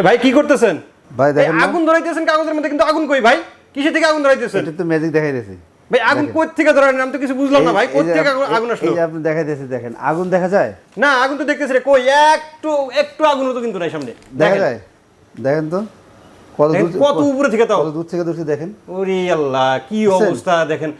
ভাই কি করতেছেন? ভাই দেখেন আগুন ধরাইতেছেন কাগজের মধ্যে কিন্তু আগুন কই ভাই? কিসে থেকে আগুন ধরাইতেছেন? এটা তো ম্যাজিক দেখাই দিয়েছি। ভাই আগুন কই থেকে ধরাইলেন আমি তো কিছু বুঝলাম না ভাই কই থেকে আগুন- আসলো? এই আপনি দেখাই দিয়েছি দেখেন। আগুন দেখা যায়? না আগুন তো দেখতেছি রে কই? একটু একটু আগুন তো কিন্তু নাই সামনে। দেখা যায়? দেখেন তো। কত দূর কত উপরে থেকে তাও কত দূর থেকে দূর থেকে দেখেন। ওরে আল্লাহ কি অবস্থা দেখেন।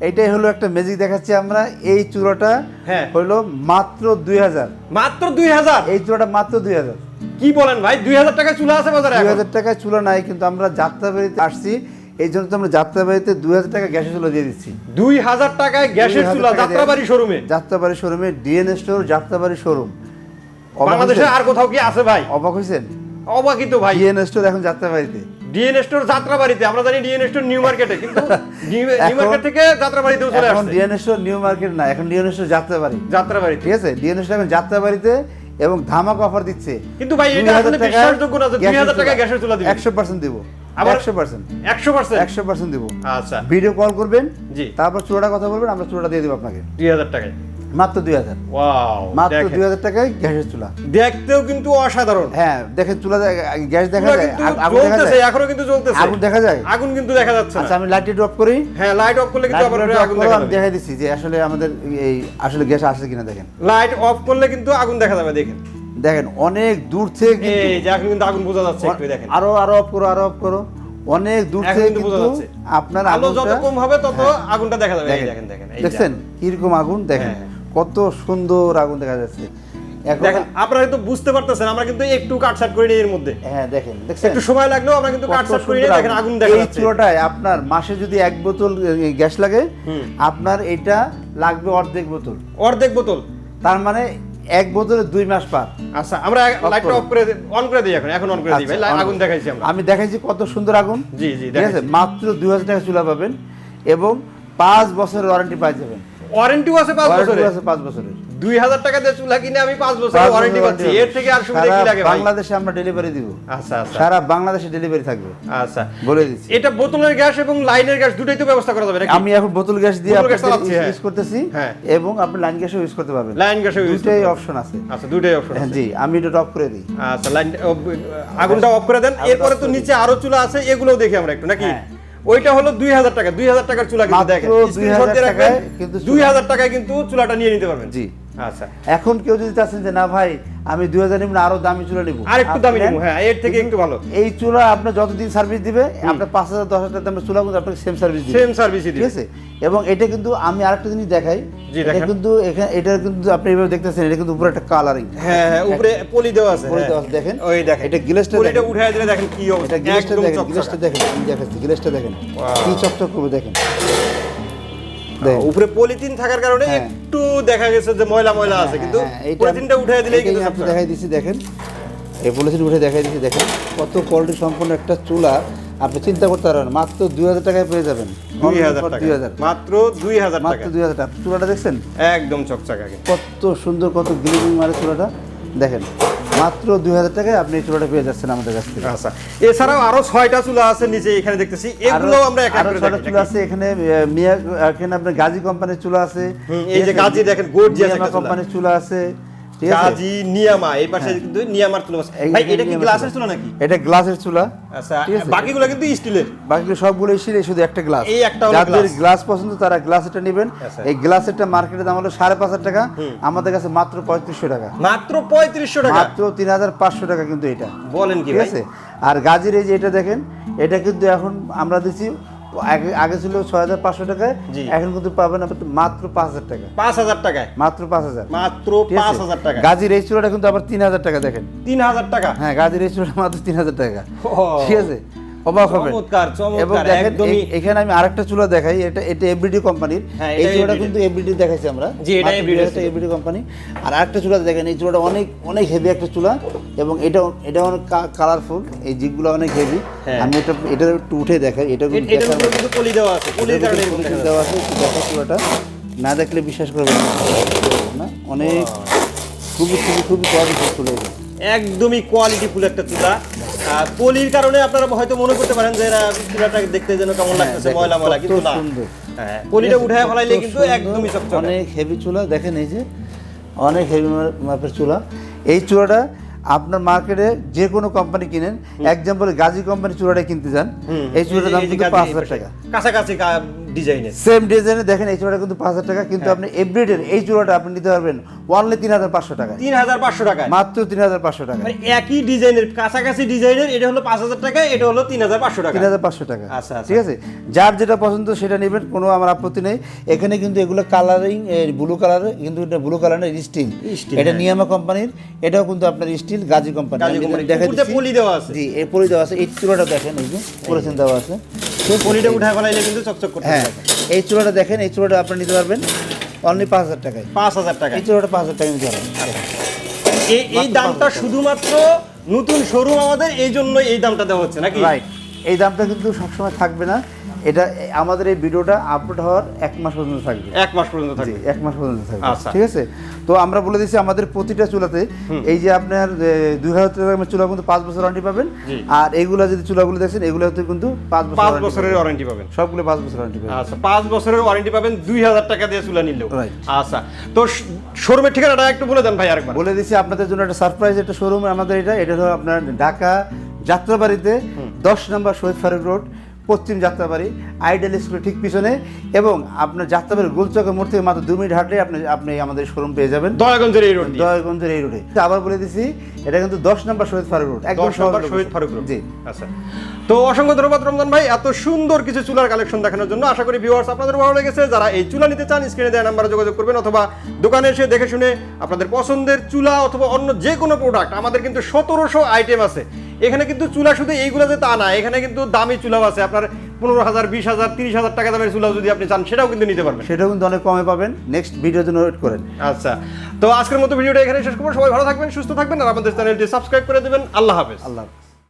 এইটাই হলো একটা ম্যাজিক দেখাচ্ছি আমরা। এই চূড়াটা হ্যাঁ। হলো মাত্র দুই হাজার। মাত্র দুই হাজার? এই চূড়াটা মাত্র দুই হাজার। কি বলেন ভাই? দুই হাজার টাকা চুলা আছে বাজারে দুই? হাজার টাকায় চুলা নাই কিন্তু আমরা যাত্রাবাড়িতে আসছি। এই জন্য তো আমরা যাত্রাবাড়িতে দুই হাজার টাকা গ্যাসের চুলা দিয়ে দিচ্ছি। দুই হাজার টাকায় গ্যাসের 2000 চুলা টাকা দিয়ে- যাত্রাবাড়ি শোরুমে যাত্রাবাড়ি শোরুমে ডিএন স্টোর যাত্রাবাড়ি শোরুম বাংলাদেশে আর কোথাও কি আছে ভাই? অবাক হয়েছেন? অবাকই তো ভাই। ডিএন স্টোর এখন যাত্রাবাড়িতে। ডিএন স্টোর যাত্রাবাড়িতে আমরা জানি ডিএন স্টোর নিউ মার্কেটে কিন্তু নিউ মার্কেট থেকে যাত্রাবাড়িতেও চলে এখন আসছে। ডিএন স্টোর নিউ মার্কেট না এখন ডিএন স্টোর যাত্রাবাড়ি। যাত্রাবাড়িতে। ঠিক আছে? ডিএন স্টোর এখন যাত্রাবাড়িতে এবং ধামাক অফার দিচ্ছে। কিন্তু ভাই এটা আসলে বিশ্বাসযোগ্য না যে দুই হাজার টাকায় গ্যাসের চুলা দিবে। একশো পার্সেন্ট দিব। আবার- একশো পার্সেন্ট একশো পার্সেন্ট একশো পার্সেন্ট দিব। আচ্ছা। ভিডিও কল করবেন জি। তারপর চূড়াটা কথা বলবেন আমরা চূড়াটা দিয়ে দেবো আপনাকে। দুই হাজার টাকায়। মাত্র দুই হাজার। মাত্র। দুই হাজার টাকায় গ্যাসের চুলা। দেখতেও কিন্তু অসাধারণ। হ্যাঁ দেখেন চুলা গ্যাস দেখা যায়। আগুন দেখা যায়। এখনও কিন্তু জ্বলতেছে। আগুন দেখা যায়। আগুন কিন্তু দেখা যাচ্ছে আচ্ছা আমি ড্রপ করি। হ্যাঁ লাইট অফ করলে কিন্তু আবার আগুন দেখা যাবে। দেখাই দিচ্ছি যে আসলে আমাদের এই আসলে গ্যাস আসছে কিনা দেখেন। লাইট অফ করলে কিন্তু আগুন দেখা যাবে দেখেন। দেখেন অনেক দূর থেকে কিন্তু এই যে এখন কিন্তু আগুন বোঝা যাচ্ছে একটু দেখেন। আরও আরও অফ করো আরও অফ করো। অনেক দূর থেকে কিন্তু। আপনার আলো যত কম হবে তত হ্যাঁ, আগুনটা দেখা যাবে এই দেখেন দেখেন। দেখছেন? কীরকম আগুন দেখেন। হ্যাঁ। কত সুন্দর আগুন দেখা যাচ্ছে। এখন দেখেন আপনারা কিন্তু বুঝতে পারতেছেন আমরা কিন্তু একটু কাটছাট করি এর মধ্যে। হ্যাঁ দেখেন দেখছেন? একটু সময় লাগলেও আমরা কিন্তু কাটছাট করি দেখেন আগুন। দেখা এই যাচ্ছে। চুলাটায় আপনার মাসে যদি এক বোতল গ্যাস লাগে আপনার এটা লাগবে অর্ধেক বোতল। অর্ধেক বোতল। তার মানে এক বোতলে দুই মাস পার। আচ্ছা আমরা লাইটটা অফ করে অন করে দিই এখন এখন অন করে দিই ভাই আচ্ছা, আগুন দেখাইছি আমরা। আমি দেখাইছি কত সুন্দর আগুন। জি জি ঠিক আছে? মাত্র দুই হাজার টাকা চুলা পাবেন এবং পাঁচ বছরের ওয়ারেন্টি পাই যাবেন। ওয়ারেন্টিও আছে পাঁচ বছরের। আছে পাঁচ বছরের। দুই হাজার টাকা দিয়ে চুলা কিনে আমি বছরের ওয়ারেন্টি পাচ্ছি। এর থেকে আর সুবিধা কি লাগে ভাই বাংলাদেশে আমরা ডেলিভারি দিব। আচ্ছা আচ্ছা। সারা বাংলাদেশে ডেলিভারি থাকবে। আচ্ছা। বলে দিচ্ছি। এটা বোতলের গ্যাস এবং লাইনের গ্যাস দুটোই তো ব্যবস্থা করা যাবে নাকি? আমি এখন বোতল গ্যাস দিয়ে গ্যাস চালাচ্ছি, হ্যাঁ। ইউজ করতেছি হ্যাঁ। এবং আপনি লাইন গ্যাসও ইউজ করতে পারবেন। লাইন গ্যাসও ইউজ দুইটাই অপশন আছে। আচ্ছা দুটোই অপশন হ্যাঁ জি আমি এটা টপ করে দিই। আচ্ছা লাইন আগুনটা অফ করে দেন। এরপরে তো নিচে আরও চুলা আছে এগুলোও দেখি আমরা একটু নাকি। ওইটা হলো দুই হাজার টাকা। দুই হাজার টাকার চুলা কিন্তু মাত্র দেখেন। 2000 স্ক্রিনশট দিয়ে রাখবেন টাকায় কিন্তু দুই হাজার টাকায় কিন্তু চুলাটা নিয়ে নিতে পারবেন। জি। আচ্ছা। এখন কেউ যদি চাচ্ছেন যে না ভাই আমি দুই হাজার নিব না আরও দামি চুলা নিব। আর একটু দামি নিবো হ্যাঁ এর থেকে একটু ভালো। এই চুলা আপনার যতদিন সার্ভিস দিবে আপনার পাঁচ হাজার দশ হাজার দামের চুলা কিন্তু আপনাকে সেম সার্ভিস দিবে। সেম সার্ভিসই ঠিক আছে? এবং এটা কিন্তু আমি আরেকটা জিনিস দেখাই। এটা কিন্তু এখানে এটা কিন্তু আপনি এভাবে দেখতেছেন এটা কিন্তু উপরে একটা কালারিং হ্যাঁ হ্যাঁ উপরে পলি দেওয়া আছে পলি হ্যাঁ। দেওয়া আছে, দেখেন। ওই দেখেন। এটা গ্লাসটা পলিটা দেখেন। উঠায় দিলে দেখেন কি অবস্থা এটা গ্লাসটা দেখেন। গ্লাসটা দেখেন আমি দেখাচ্ছি গ্লাসটা দেখেন। কি চকচক করবে দেখেন। উপরে পলিথিন থাকার কারণে হ্যাঁ। একটু দেখা গেছে যে ময়লা ময়লা আছে কিন্তু হ্যাঁ, পলিথিনটা উঠায় দিলেই কিন্তু আপনি দেখাই দিচ্ছি দেখেন। এই পলিথিন উঠে দেখাই দিচ্ছি দেখেন। কত কোয়ালিটি সম্পন্ন একটা চুলা আপনি চিন্তা করতে পারবেন মাত্র দুই হাজার টাকায় পেয়ে যাবেন। দুই হাজার মাত্র দুই হাজার মাত্র দুই হাজার টাকা। চুলাটা দেখছেন? একদম চকচকা কত সুন্দর কত গ্লিজিং মারে চুলাটা। দেখেন মাত্র দুই হাজার টাকায় আপনি এই চুলাটা পেয়ে যাচ্ছেন আমাদের কাছ থেকে। আচ্ছা এছাড়াও আরও ছয়টা চুলা আছে নিচে এখানে দেখতেছি। এগুলো আমরা আরও ছয়টা চুলা আছে এখানে মিয়া এখানে আপনার গাজী কোম্পানির চুলা আছে। এই যে গাজী দেখেন, গোর্জিয়াস কোম্পানির চুলা আছে। ঠিক নিয়ামা এই পাশে কিন্তু নিয়ামার চুলা আছে ভাই এটা কি গ্লাসের চুলা। নাকি? এটা গ্লাসের চুলা। আচ্ছা বাকিগুলো কিন্তু স্টিলের। বাকিগুলো সবগুলো এসে শুধু একটা গ্লাস এই একটা যাদের গ্লাস পছন্দ তারা গ্লাসটা নেবেন। আচ্ছা। এই গ্লাসেরটা মার্কেটের দাম হলো সাড়ে পাঁচ হাজার টাকা। আমাদের কাছে মাত্র পঁয়ত্রিশশো টাকা। মাত্র পঁয়ত্রিশশো টাকা? মাত্র তিন হাজার পাঁচশো টাকা কিন্তু এটা। বলেন কি ঠিক ভাই? আছে? আর গাজীর এই যে এটা দেখেন এটা কিন্তু এখন আমরা দিচ্ছি আগে আগে ছিল ছয় হাজার পাঁচশো টাকায় এখন কিন্তু পাবেন আপনি মাত্র পাঁচ হাজার টাকা। পাঁচ হাজার টাকায়? মাত্র পাঁচ হাজার। মাত্র পাঁচ হাজার টাকা গাজীর এই চূড়াটা কিন্তু আবার তিন হাজার টাকা দেখেন। তিন হাজার টাকা? হ্যাঁ গাজীর এই চূড়াটা মাত্র তিন হাজার টাকা। ঠিক আছে? অবাক হবেন চমৎকার, চমৎকার, একদমই- এখানে আমি আরেকটা চুলা দেখাই এটা এটা এভরিডি কোম্পানির। হ্যাঁ, এই এটা চুলাটা কিন্তু এভরিডি দেখাইছি আমরা। জি, এটা everyday ছিল। এভরিডি কোম্পানি আর আরেকটা চুলা দেখেন এই চুলাটা অনেক অনেক হেভি একটা চুলা এবং এটা এটা অনেক কালারফুল এই জিগুলো অনেক হেভি হ্যাঁ। আমি এটা এটা একটু উঠে দেখাই এটা কিন্তু পলি দেওয়া আছে পলির কারণে। দেওয়া আছে দেখা চুলাটা। না দেখলে বিশ্বাস করবেন না। অনেক খুবই খুবই খুবই কোয়ালিটি চুলা একদমই কোয়ালিটি ফুল একটা চুলা। পলির কারণে আপনারা হয়তো মনে করতে পারেন যে এরা চুলাটা দেখতে যেন কেমন লাগতেছে ময়লা ময়লা কিন্তু না। হ্যাঁ, পলিটা উঠায় ফেলাইলে কিন্তু একদমই চকচকে। অনেক হেভি চুলা দেখেন এই যে অনেক হেভি মাপের চুলা। এই চুলাটা আপনার মার্কেটে যে কোনো কোম্পানি কিনেন এক্সাম্পল গাজী কোম্পানি চূড়াটা কিনতে যান। এই চুড়াটার দাম কিন্তু পাঁচ হাজার টাকা। কাছাকাছি ডিজাইনের। সেম ডিজাইনে দেখেন এই চুলাটা কিন্তু পাঁচ হাজার টাকা কিন্তু হ্যাঁ। আপনি এভরিডের এই চুলাটা আপনি নিতে পারবেন অনলি তিন হাজার পাঁচশো টাকা তিন হাজার পাঁচশো টাকা মাত্র তিন হাজার পাঁচশো টাকা মানে একই ডিজাইনের কাছাকাছি ডিজাইনের এটা হলো পাঁচ হাজার টাকা এটা হলো তিন হাজার পাঁচশো টাকা। তিন হাজার পাঁচশো টাকা। আচ্ছা, আচ্ছা। ঠিক আছে? যার যেটা পছন্দ সেটা নেবেন কোনো আমার আপত্তি নেই। এখানে কিন্তু এগুলো কালারিং ব্লু কালার কিন্তু এটা ব্লু কালার না স্টিল এটা হ্যাঁ। নিয়ামা কোম্পানির এটাও কিন্তু আপনার স্টিল গাজী কোম্পানি দিয়ে পলি দেওয়া আছে। জি এই পলি দেওয়া আছে। এই চূড়াটা দেখেন এই যে পলিথিন দেওয়া আছে। পলিটা উঠায় ফেলাইলে কিন্তু চকচক করতে হ্যাঁ এই চুলাটা দেখেন এই চুলাটা আপনি নিতে পারবেন অনলি পাঁচ হাজার টাকায়। পাঁচ হাজার টাকা এই চুলাটা পাঁচ হাজার টাকা নিতে পারবেন। এই এই দামটা শুধুমাত্র নতুন শোরুম আমাদের এই জন্য এই দামটা দেওয়া হচ্ছে নাকি? রাইট এই দামটা কিন্তু সবসময় থাকবে না। এটা আমাদের এই ভিডিওটা আপলোড হওয়ার এক মাস পর্যন্ত থাকবে। এক মাস পর্যন্ত থাকবে। এক মাস পর্যন্ত থাকবে। আচ্ছা। ঠিক আছে? তো আমরা বলে দিচ্ছি আমাদের প্রতিটা চুলাতে এই যে আপনার দুই হাজার টাকার চুলা কিন্তু পাঁচ বছর ওয়ারেন্টি পাবেন। আর এইগুলা যদি চুলাগুলো দেখছেন এগুলোতে কিন্তু পাঁচ বছর পাঁচ বছরের ওয়ারেন্টি পাবেন। সবগুলো পাঁচ বছর ওয়ারেন্টি পাবেন। আচ্ছা পাঁচ বছরের ওয়ারেন্টি পাবেন দুই হাজার টাকা দিয়ে চুলা নিলেও। আচ্ছা তো শোরুমের ঠিকানাটা একটু বলে দেন ভাই আরেকবার। বলে দিচ্ছি আপনাদের জন্য একটা সারপ্রাইজ একটা শোরুম আমাদের এটা এটা হলো আপনার ঢাকা যাত্রাবাড়িতে দশ নম্বর শহীদ ফারুক রোড পশ্চিম যাত্রাবাড়ি আইডিয়াল স্কুলের ঠিক পিছনে এবং আপনার যাত্রাবাড়ির গোলচকের মোড় থেকে মাত্র দু মিনিট হাঁটলে আপনি আপনি আমাদের শোরুম পেয়ে যাবেন। দয়াগঞ্জের এই রোড দয়াগঞ্জের এই রোডে আবার বলে দিছি এটা কিন্তু দশ নম্বর শহীদ ফারুক রোড একদম নম্বর শহীদ ফারুক রোড জি। আচ্ছা। তো অসংখ্য ধন্যবাদ রমজান ভাই এত সুন্দর কিছু চুলার কালেকশন দেখানোর জন্য। আশা করি ভিউয়ার্স আপনাদের ভালো লেগেছে। যারা এই চুলা নিতে চান স্ক্রিনে দেওয়া নাম্বারে যোগাযোগ করবেন অথবা দোকানে এসে দেখে শুনে আপনাদের পছন্দের চুলা অথবা অন্য যে কোনো প্রোডাক্ট আমাদের কিন্তু সতেরোশো আইটেম আছে। এখানে কিন্তু চুলা শুধু এইগুলো যে তা না এখানে কিন্তু দামি চুলাও আছে। আপনার পনেরো হাজার বিশ হাজার তিরিশ হাজার টাকা দামের চুলাও যদি আপনি চান সেটাও কিন্তু নিতে পারবেন। সেটাও কিন্তু অনেক কমে পাবেন। নেক্সট ভিডিওর জন্য ওয়েট করেন। আচ্ছা। তো আজকের মতো ভিডিওটা এখানে শেষ করব। সবাই ভালো থাকবেন সুস্থ থাকবেন আর আমাদের চ্যানেলটি সাবস্ক্রাইব করে দেবেন। আল্লাহ হাফেজ। আল্লাহ হাফেজ।